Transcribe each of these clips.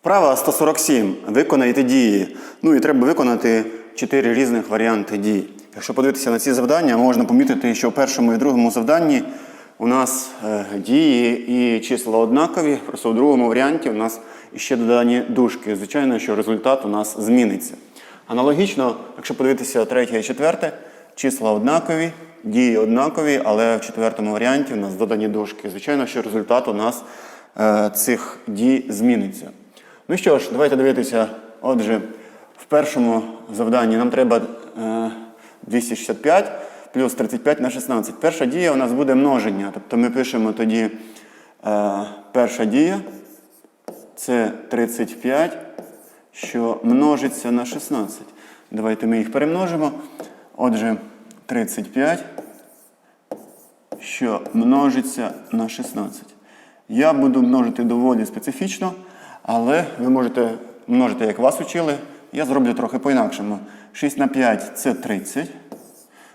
Вправа 147. Виконайте дії. Ну і треба виконати 4 різних варіанти дій. Якщо подивитися на ці завдання, можна помітити, що в першому і другому завданні у нас е, дії і числа однакові, просто у другому варіанті у нас ще додані дужки. Звичайно, що результат у нас зміниться. Аналогічно, якщо подивитися третє і четверте, числа однакові, дії однакові, але в четвертому варіанті у нас додані дужки. Звичайно, що результат у нас е, цих дій зміниться. Ну що ж, давайте дивитися. Отже, в першому завданні нам треба е, 265 плюс 35 на 16. Перша дія у нас буде множення. Тобто ми пишемо тоді е, перша дія це 35, що множиться на 16. Давайте ми їх перемножимо. Отже, 35, що множиться на 16. Я буду множити доволі специфічно, але ви можете множити, як вас учили. Я зроблю трохи по-інакшому. 6 на 5 це 30.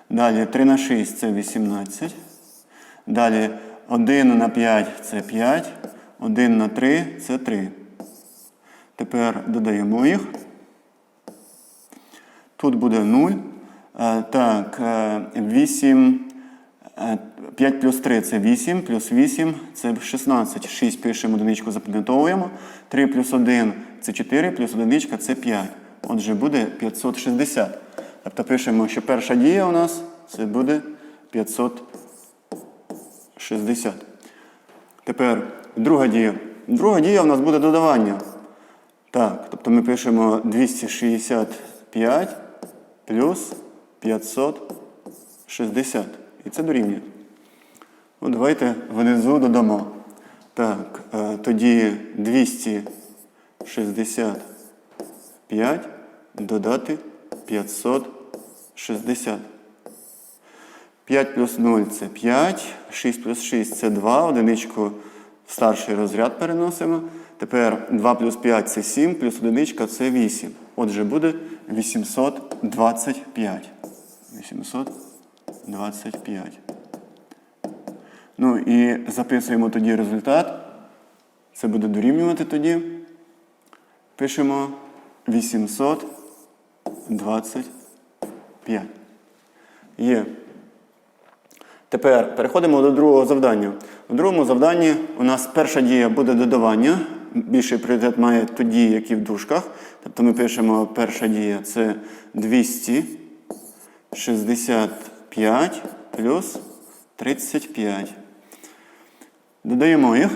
Далі 3 на 6 це 18. Далі 1 на 5 це 5. 1 на 3 це 3. Тепер додаємо їх. Тут буде 0. Е, Так, е, 8. 5 плюс 3 це 8, плюс 8 це 16. 6 пишемо, одиничку запам'ятовуємо. 3 плюс 1 це 4, плюс одиничка це 5. Отже, буде 560. Тобто пишемо, що перша дія у нас це буде 560. Тепер друга дія. Друга дія у нас буде додавання. Так, тобто ми пишемо 265 плюс 560. І це дорівнює. Ну, давайте внизу додамо. Так, е, тоді 265 додати 560. 5 плюс 0 це 5, 6 плюс 6 це 2, одиничку в старший розряд переносимо. Тепер 2 плюс 5 це 7, плюс одиничка це 8. Отже, буде 825. 825. Ну і записуємо тоді результат. Це буде дорівнювати тоді. Пишемо 825. Є. Тепер переходимо до другого завдання. У другому завданні у нас перша дія буде додавання. Більший пріоритет має тоді, які в дужках. Тобто ми пишемо перша дія це 265 плюс 35. Додаємо їх.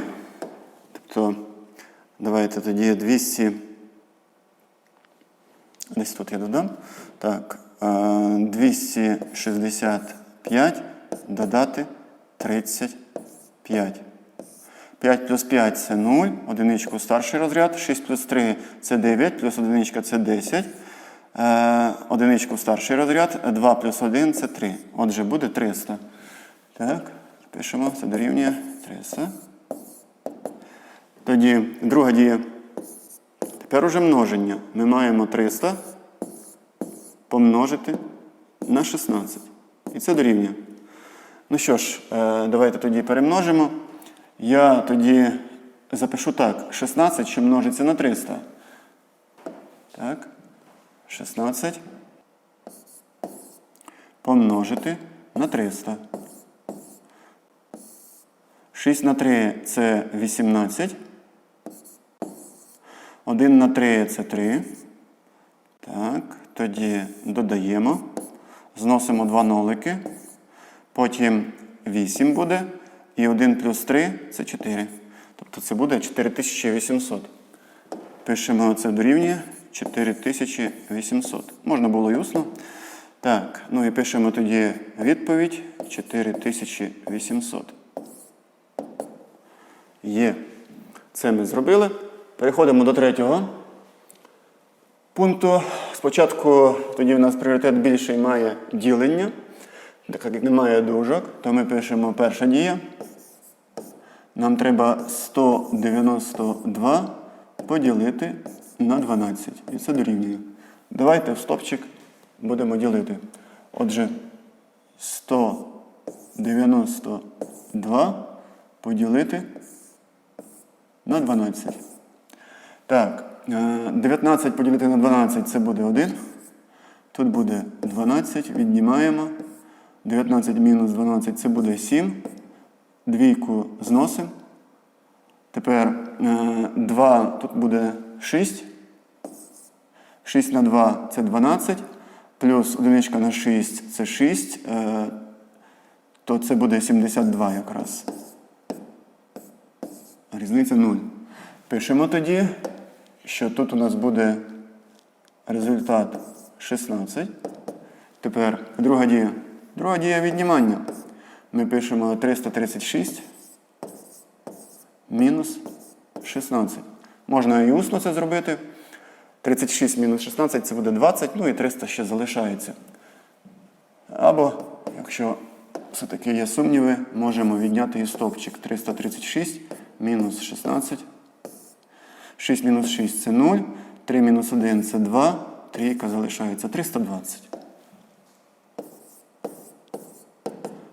Тобто, давайте тоді 200. Десь тут я додам. Так, е, 265 додати 35. 5 плюс 5 це 0, одиничку старший розряд, 6 плюс 3 це 9, плюс одиничка це 10. Е, одиничку в старший розряд, 2 плюс 1 це 3. Отже, буде 300. Так, пишемо, це дорівнює 300. Тоді друга дія. Тепер уже множення. Ми маємо 300 помножити на 16. І це дорівнює. Ну що ж, е, давайте тоді перемножимо. Я тоді запишу так: 16, що множиться на 300. Так. 16 помножити на 300. 6 на 3 це 18. 1 на 3 це 3. Так, тоді додаємо. Зносимо два нолики. Потім 8 буде. І 1 плюс 3 це 4. Тобто це буде 4800. Пишемо це дорівнює 4800. Можна було усно. Так, ну і пишемо тоді відповідь 4800. Є. Це ми зробили. Переходимо до третього пункту. Спочатку тоді в нас пріоритет більший має ділення. Так як немає дужок, то ми пишемо перша дія. Нам треба 192 поділити на 12. І це дорівнює. Давайте в стопчик будемо ділити. Отже, 192 поділити на 12. Так, е, 19 поділити на 12 це буде 1. Тут буде 12, віднімаємо. 19 мінус 12 це буде 7. Двійку зносимо. Тепер 2 тут буде 6. 6 на 2 це 12. Плюс одиничка на 6 це 6. е, То це буде 72 якраз. Різниця 0. Пишемо тоді, що тут у нас буде результат 16. Тепер друга дія. Друга дія віднімання. Ми пишемо 336 мінус 16. Можна і усно це зробити. 36 мінус 16 це буде 20, ну і 300 ще залишається. Або, якщо все-таки є сумніви, можемо відняти і стовпчик 336 мінус 16. 6 мінус 6 це 0, 3 мінус 1 це 2, трійка залишається 320.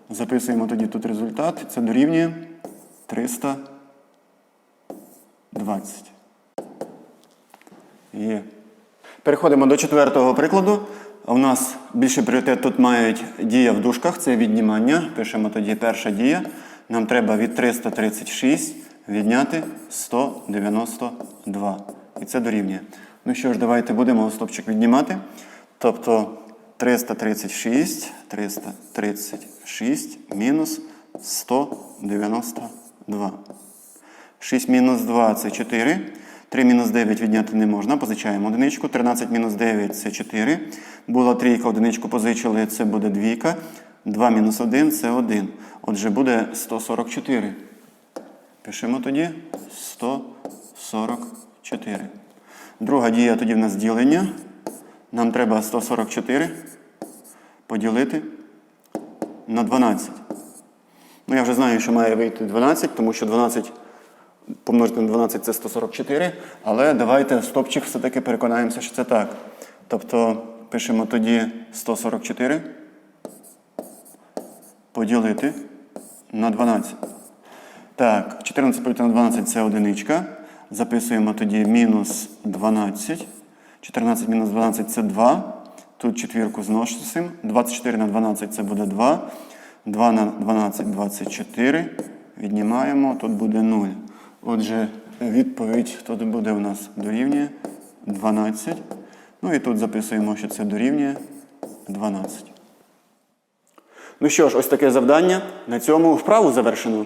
Записуємо тоді тут результат. Це дорівнює 320. Є. Переходимо до четвертого прикладу. У нас більший пріоритет тут мають дія в дужках, це віднімання. Пишемо тоді перша дія. Нам треба від 336 відняти 192. І це дорівнює. Ну що ж, давайте будемо стопчик віднімати. Тобто 336, 336 мінус 192. 6 мінус 2 це 4. 3 мінус 9 відняти не можна, позичаємо одиничку. 13 мінус 9 це 4. Була трійка, одиничку позичили, це буде двійка. 2 мінус 1 це 1. Отже, буде 144. Пишемо тоді 144. Друга дія тоді в нас ділення. Нам треба 144 поділити на 12. Ну, я вже знаю, що має вийти 12, тому що 12 помножити на 12 це 144. Але давайте стопчик все-таки переконаємося, що це так. Тобто пишемо тоді 144 поділити на 12. Так, 14 поділити на 12 це одиничка. Записуємо тоді мінус 12. 14 мінус 12 це 2. Тут четвірку зносимо. 24 на 12 це буде 2. 2 на 12 24. Віднімаємо, тут буде 0. Отже, відповідь тут буде у нас дорівнює 12. Ну і тут записуємо, що це дорівнює 12. Ну що ж, ось таке завдання. На цьому вправу завершено.